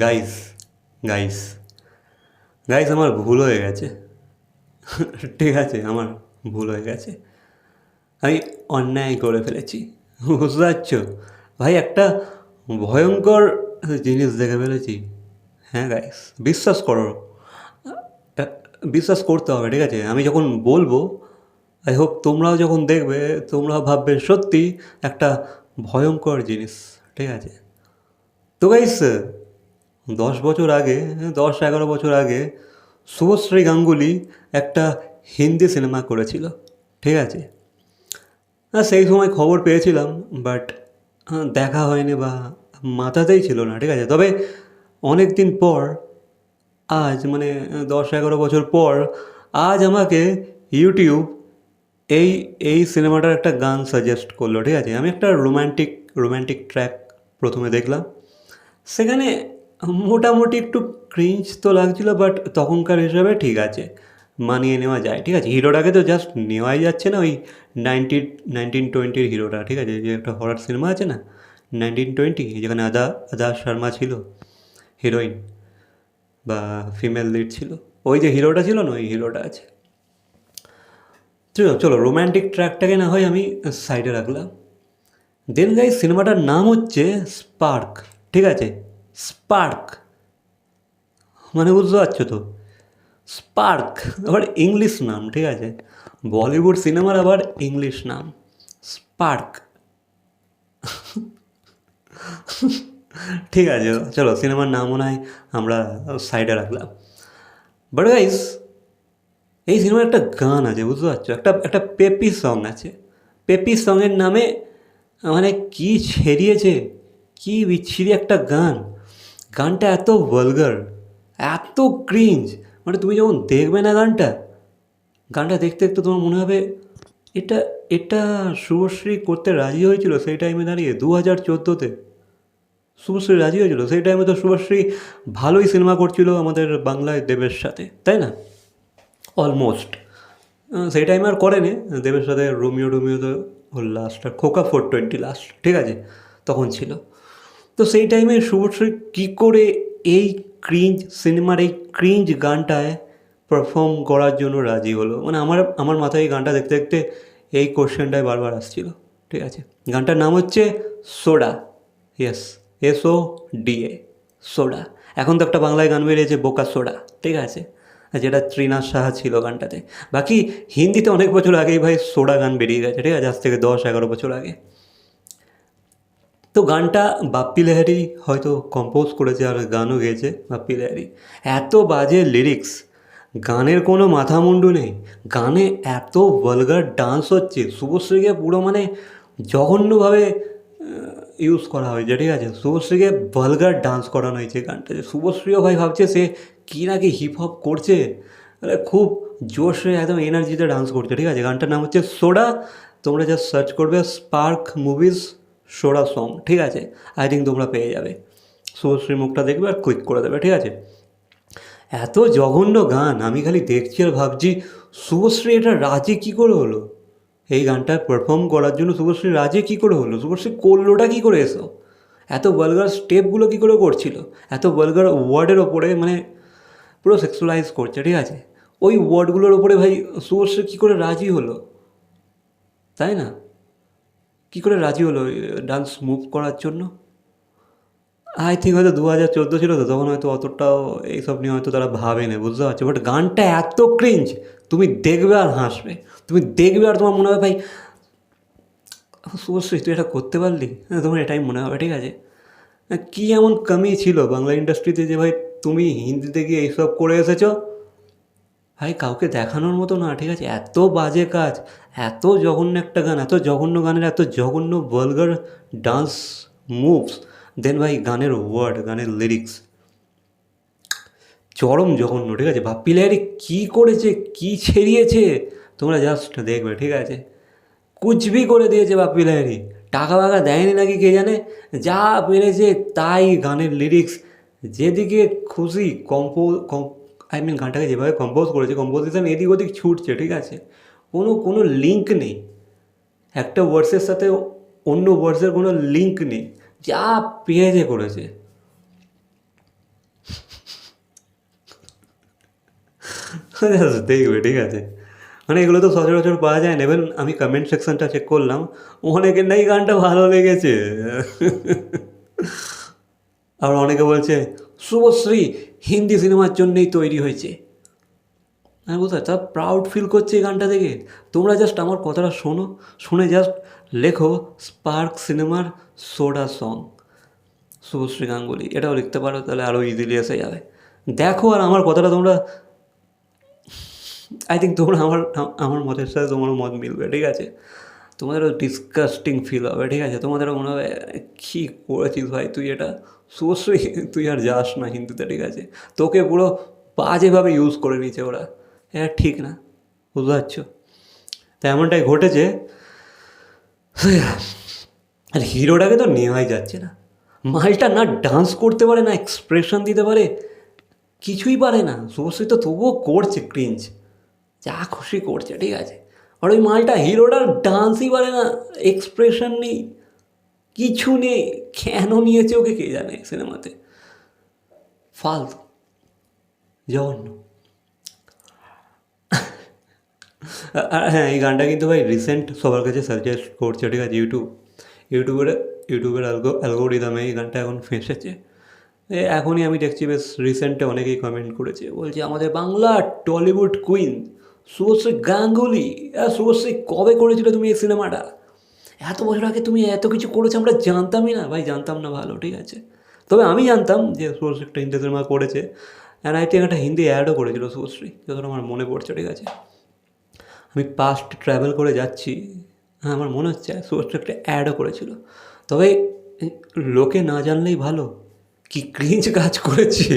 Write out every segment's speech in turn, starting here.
Guys guys guys আমার ভুল হয়ে গেছে। ঠিক আছে, আমার ভুল হয়ে গেছে। আমি অন্যায় করে ফেলেছি। বুঝতে পারছ? ভাই, একটা ভয়ঙ্কর জিনিস দেখে ফেলেছি। হ্যাঁ গাইস বিশ্বাস করো। বিশ্বাস করতে হবে, ঠিক আছে? আমি যখন বলব আই হোপ তোমরাও যখন দেখবে তোমরাও ভাববে, সত্যি একটা ভয়ঙ্কর জিনিস ঠিক আছে? তো গাইস দশ বছর আগে, দশ এগারো বছর আগে শুভশ্রী গাঙ্গুলি একটা হিন্দি সিনেমা করেছিল, ঠিক আছে? হ্যাঁ সেই সময় খবর পেয়েছিলাম বাট দেখা হয়নি বা মাথাতেই ছিল না, ঠিক আছে? তবে অনেক দিন পর আজ মানে দশ এগারো বছর পর আজ আমাকে ইউটিউব এই এই সিনেমাটার একটা গান সাজেস্ট করল, ঠিক আছে? আমি একটা রোম্যান্টিক রোম্যান্টিক ট্র্যাক প্রথমে দেখলাম। সেখানে মোটামুটি একটু ক্রিঞ্চ তো লাগছিল বাট তখনকার হিসাবে ঠিক আছে, মানিয়ে নেওয়া যায়, ঠিক আছে? হিরোটাকে তো জাস্ট নেওয়াই যাচ্ছে না, ওই নাইনটিন নাইনটিন টোয়েন্টির হিরোটা, ঠিক আছে? যে একটা হরার সিনেমা আছে না নাইনটিন টোয়েন্টি যেখানে আদা আদা শর্মা ছিল হিরোইন বা ফিমেল লিড ছিল। ওই যে হিরোটা ছিল না, ওই হিরোটা আছে। চলো চলো রোম্যান্টিক ট্র্যাকটাকে না হয় আমি সাইডে রাখলাম। দেন গাই সিনেমাটার নাম হচ্ছে স্পার্ক ঠিক আছে? স্পার্ক মানে বুঝতে পারছ তো? স্পার্ক আবার ইংলিশ নাম, ঠিক আছে? বলিউড সিনেমার আবার ইংলিশ নাম স্পার্ক ঠিক আছে, চলো, সিনেমার নামও নয় আমরা সাইডে রাখলাম। বাট গাইস এই সিনেমার একটা গান আছে, বুঝতে পারছ? একটা একটা পেপি সং আছে। পেপি সংয়ের নামে মানে কি ছেড়িয়েছে, কি বিচ্ছিরি একটা গান। গানটা এত ভলগার এত ক্রিঞ্জ মানে তুমি যখন দেখবে না গানটা গানটা দেখতে দেখতে তোমার মনে হবে, এটা এটা শুভশ্রী করতে রাজি হয়েছিল সেই টাইমে দাঁড়িয়ে, দু হাজার চোদ্দোতে। শুভশ্রী রাজি হয়েছিল? সেই টাইমে তো শুভশ্রী ভালোই সিনেমা করছিল আমাদের বাংলায় দেবের সাথে, তাই না? অলমোস্ট সেই টাইমে আর করেনি। দেবের সাথে রোমিও রোমিও তো লাস্ট আর খোকা ফোর টোয়েন্টি লাস্ট ঠিক আছে? তখন ছিল। তো সেই টাইমে শুভশ্রী কী করে এই ক্রিঞ্জ সিনেমার এই ক্রিঞ্জ গানটায় পারফর্ম করার জন্য রাজি হলো? মানে আমার আমার মাথায় এই গানটা দেখতে দেখতে এই কোশ্চেনটাই বারবার আসছিল, ঠিক আছে? গানটার নাম হচ্ছে soda yes S O D A, soda. এখন তো একটা বাংলায় গান বেরিয়েছে, বোকা সোডা, ঠিক আছে? যেটা ত্রিনাথ সাহা ছিল গানটাতে। বাকি হিন্দিতে অনেক বছর আগেই ভাই সোডা গান বেরিয়ে গেছে, ঠিক আছে? আজ থেকে দশ, এগারো বছর আগে। তো গানটা বাপ্পি লেহারি হয়তো কম্পোজ করেছে আর গানও গেয়েছে বাপ্পি লেহারি এত বাজে লিরিক্স গানের কোনো মাথা মুন্ডু নেই, গানে এত ভলগার ডান্স হচ্ছে, শুভশ্রীকে পুরো মানে জঘন্যভাবে ইউজ করা হয়েছে ঠিক আছে? শুভশ্রীকে ভালগার ডান্স করানো হয়েছে গানটাতে শুভশ্রীও ভাই ভাবছে সে কী না কি হিপ হপ করছে? মানে খুব জোশে একদম এনার্জিতে ডান্স করছে, ঠিক আছে? গানটার নাম হচ্ছে সোডা। তোমরা যা সার্চ করবে স্পার্ক মুভিজ সোডা সং ঠিক আছে? আই থিঙ্ক তোমরা পেয়ে যাবে। শুভশ্রীর মুখটা দেখবে আর ক্লিক করে দেবে, ঠিক আছে? এত জঘন্য গান, আমি খালি দেখছি আর ভাবছি, শুভশ্রী এটা রাজি কী করে হলো? এই গানটা পারফর্ম করার জন্য শুভশ্রী রাজি কী করে হলো? শুভশ্রী করলোটা কী করে এসো? এত বলগার স্টেপগুলো কী করে করছিল? এত বলগার ওয়ার্ডের ওপরে মানে পুরো সেক্সুয়ালাইজ করছে, ঠিক আছে? ওই ওয়ার্ডগুলোর ওপরে ভাই শুভশ্রী কী করে রাজি হলো? তাই না? কী করে রাজি হলো? ডান্স মুভ করার জন্য? আই থিঙ্ক হয়তো দু হাজার চোদ্দ ছিল তো তখন হয়তো অতটাও এইসব নিয়ে হয়তো তারা ভাবে ভাবেনি বুঝতে পারছ? বাট গানটা এত ক্রিঞ্জ তুমি দেখবে আর হাসবে। তুমি দেখবে আর তোমার মনে হবে ভাই শুভশ্রী তুই এটা করতে পারলি? হ্যাঁ, তোমার এটাই মনে হবে ঠিক আছে? কী এমন কমি ছিল বাংলা ইন্ডাস্ট্রিতে যে ভাই তুমি হিন্দিতে গিয়ে এইসব করে এসেছ? ভাই কাউকে দেখানোর মতো না ঠিক আছে? এত বাজে কাজ এত জঘন্য একটা গান এত জঘন্য গানের এত জঘন্য ভলগার ডান্স মুভস দেন ভাই গানের ওয়ার্ড গানের লিরিক্স চরম জঘন্য, ঠিক আছে? বাপ্পি লাহিড়ী কী করেছে? কী ছেড়িয়েছে? তোমরা জাস্ট দেখবে, ঠিক আছে? কুচবি করে দিয়েছে বাপ্পি লাহিড়ী টাকা ফাকা দেয়নি নাকি কে জানে? যা পেরেছে তাই গানের লিরিক্স যেদিকে খুশি কম্পো আই মিন গানটাকে যেভাবে কম্পোজ করেছে কম্পোজিশন এদিক ওদিক ছুটছে, ঠিক আছে? কোনো কোনো লিঙ্ক নেই। একটা ওয়ার্ডসের সাথে অন্য ওয়ার্ডসের কোনো লিঙ্ক নেই। যা পেয়েছে করেছে। দেখবে, ঠিক আছে। মানে এগুলো তো সচরাচর পাওয়া যায় না। এবার আমি কমেন্ট সেকশনটা চেক করলাম, অনেকের নাই গানটা ভালো লেগেছে। আর অনেকে বলছে, শুভশ্রী, হিন্দি সিনেমার জন্যই তৈরি হয়েছে। আমি বুঝতে তা প্রাউড ফিল করছে এই গানটা দেখে? তোমরা জাস্ট আমার কথাটা শোনো, শুনে জাস্ট লেখো স্পার্ক সিনেমার সোডা সং। শুভশ্রী গাঙ্গুলি এটাও লিখতে পারো, তাহলে আরও ইজিলি এসে যাবে। দেখো আর আমার কথাটা তোমরা আই থিঙ্ক তোমরা আমার আমার মতের সাথে তোমার মত মিলবে, ঠিক আছে? তোমাদেরও ডিসকাস্টিং ফিল হবে, ঠিক আছে? তোমাদেরও মনে হবে, কী করেছিস ভাই তুই এটা? শুভশ্রী তুই আর যাস না হিন্দিতে, ঠিক আছে? তোকে পুরো বাজেভাবে ইউজ করে নিয়েছে ওরা। হ্যাঁ ঠিক না, বুঝতে পারছ? তা এমনটাই ঘটেছে আর হিরোটাকে তো নেওয়াই যাচ্ছে না। মালটা না ডান্স করতে পারে, না এক্সপ্রেশন দিতে পারে, কিছুই পারে না। শুভশ্রী তো তবুও করছে ক্রিঞ্জ যা খুশি করছে, ঠিক আছে। আর ওই মালটা হিরোটার ডান্সই পারে না এক্সপ্রেশন নেই, কিছু নেই, কেন নিয়েছে ওকে কে জানে সিনেমাতে ফালতু। জঘন্য। হ্যাঁ এই গানটা কিন্তু ভাই রিসেন্ট সবার কাছে সাজেস্ট করছে, ঠিক আছে? ইউটিউব ইউটিউবের ইউটিউবের অ্যালগো অ্যালগোরিদমে এই গানটা এখন ফেঁসেছে। এখনই আমি দেখছি বেশ রিসেন্টে অনেকেই কমেন্ট করেছে। বলছে, আমাদের বাংলা টলিউড কুইন শুভশ্রী গাঙ্গুলি শুভশ্রী কবে করেছিল তুমি এই সিনেমাটা এত বছর আগে তুমি এত কিছু করেছ, আমরা জানতামই না। ভাই, জানতাম না ভালো, ঠিক আছে? তবে আমি জানতাম যে শুভশ্রী একটা হিন্দি সিনেমা করেছে। অ্যান্ড আই থিঙ্ক একটা হিন্দি অ্যাডও করেছিল শুভশ্রী, যতটা আমার মনে পড়ছে, ঠিক আছে? আমি পাস্ট ট্রাভেল করে যাচ্ছি হ্যাঁ আমার মনে হচ্ছে সুভাষ একটা অ্যাডও করেছিল। তবে লোকে না জানলেই ভালো, কি ক্রিঞ্চ কাজ করেছে।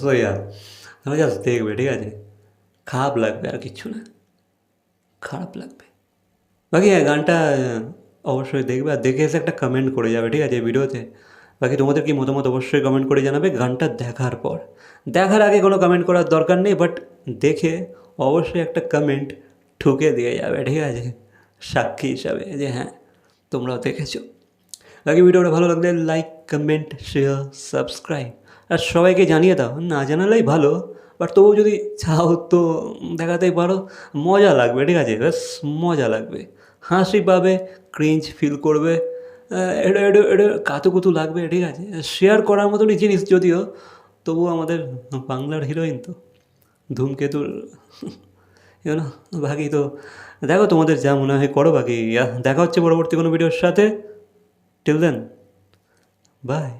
সোয়া আমি জাস্ট দেখবে, ঠিক আছে? খারাপ লাগবে আর কিচ্ছু না। খারাপ লাগবে। বাকি হ্যাঁ গানটা, অবশ্যই দেখবে আর দেখে এসে একটা কমেন্ট করে যাবে, ঠিক আছে ভিডিওতে বাকি তোমাদের কি মতামত অবশ্যই কমেন্ট করে জানাবে। গানটা দেখার পর। দেখার আগে কোনো কমেন্ট করার দরকার নেই বাট দেখে অবশ্যই একটা কমেন্ট ঠুকে দিয়ে যাবে, ঠিক আছে? সাক্ষী হিসাবে যে হ্যাঁ তোমরাও দেখেছ। বাকি ভিডিওটা ভালো লাগলে লাইক কমেন্ট শেয়ার সাবস্ক্রাইব আর সবাইকে জানিয়ে দাও, না জানালেই ভালো বাট তবু যদি চাও তো দেখাতেই পারো। মজা লাগবে, ঠিক আছে? বেশ মজা লাগবে। হাসি পাবে ক্রিঞ্চ ফিল করবে। এটা এটা এটা কাতুকুতু লাগবে, ঠিক আছে? শেয়ার করার মতনই জিনিস যদিও তবু আমাদের বাংলার হিরোইন তো, ধূমকেতুর না বাকি তো, দেখো তোমাদের যা মনে হয় করো বাকি দেখা হচ্ছে পরবর্তী কোনো ভিডিওর সাথে টিল দেন বাই